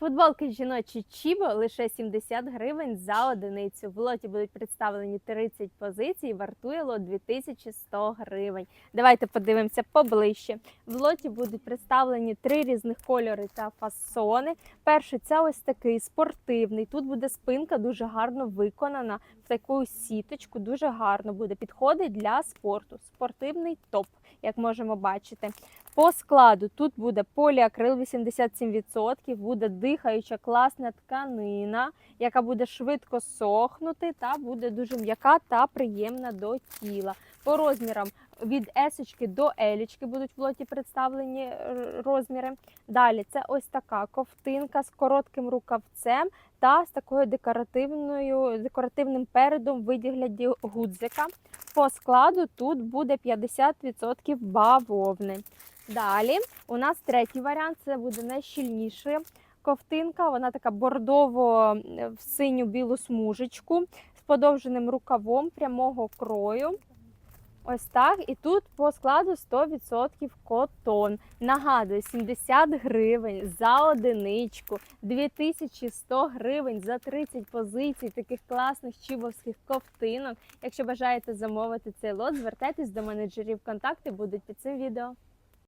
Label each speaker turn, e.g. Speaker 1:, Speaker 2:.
Speaker 1: Футболки жіночі Чібо лише 70 гривень за одиницю. В лоті будуть представлені 30 позицій, вартує лот 2100 гривень. Давайте подивимося поближче. В лоті будуть представлені три різних кольори та фасони. Перший це ось такий спортивний. Тут буде спинка дуже гарно виконана в таку сіточку. Дуже гарно буде підходить для спорту. Спортивний топ, як можемо бачити. По складу тут буде поліакрил 87%, буде дихаюча класна тканина, яка буде швидко сохнути та буде дуже м'яка та приємна до тіла. По розмірам від есочки до елічки будуть в лоті представлені е, розміри. Далі це ось така ковтинка з коротким рукавцем та з такою декоративною декоративним передом в вигляді гудзика. По складу тут буде 50% бавовни. Далі у нас третій варіант це буде найщільніша ковтинка. Вона така бордово е, в синю білу смужечку з подовженим рукавом прямого крою. Ось так. І тут по складу 100% котон. Нагадую, 70 гривень за одиничку, 2100 гривень за 30 позицій таких класних чібовських ковтинок. Якщо бажаєте замовити цей лот, звертайтесь до менеджерів. Контакти будуть під цим відео.